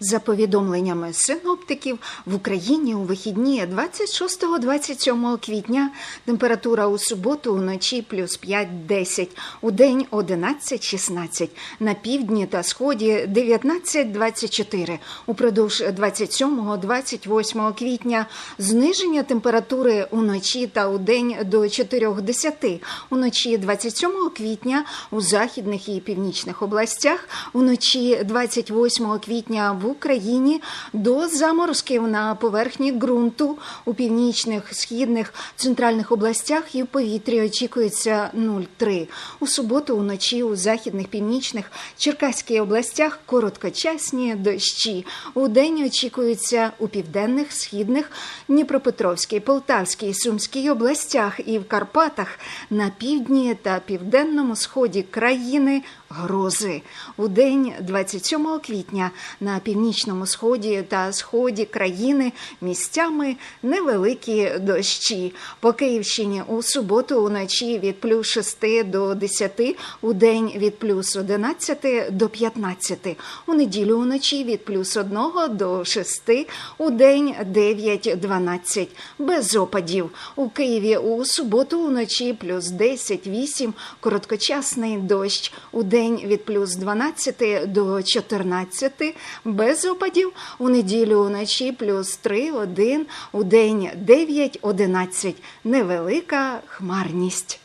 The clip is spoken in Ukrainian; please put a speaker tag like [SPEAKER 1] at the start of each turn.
[SPEAKER 1] За повідомленнями синоптиків, в Україні у вихідні 26-27 квітня температура у суботу вночі плюс 5-10, у день 11-16, на півдні та сході 19-24. Упродовж 27-28 квітня зниження температури уночі та у день до 4-10. Уночі 27 квітня у західних і північних областях, уночі 28 квітня в Україні до заморозків на поверхні ґрунту у північних, східних, центральних областях і в повітрі очікується 0,3. У суботу уночі у західних, північних, Черкаській областях короткочасні дощі. У день очікується у південних, східних, Дніпропетровській, Полтавській, Сумській областях і в Карпатах на півдні та південному сході країни грози. У день 27 квітня на північному сході та сході країни місцями невеликі дощі. По Київщині у суботу уночі від плюс 6 до 10, у день від плюс 11 до 15, у неділю уночі від плюс 1 до 6, у день 9-12, без опадів. У Києві у суботу уночі плюс 10-8, короткочасний дощ, у день від плюс 12 до 14, без опадів, у неділю уночі плюс 3-1, у день 9-11, невелика хмарність.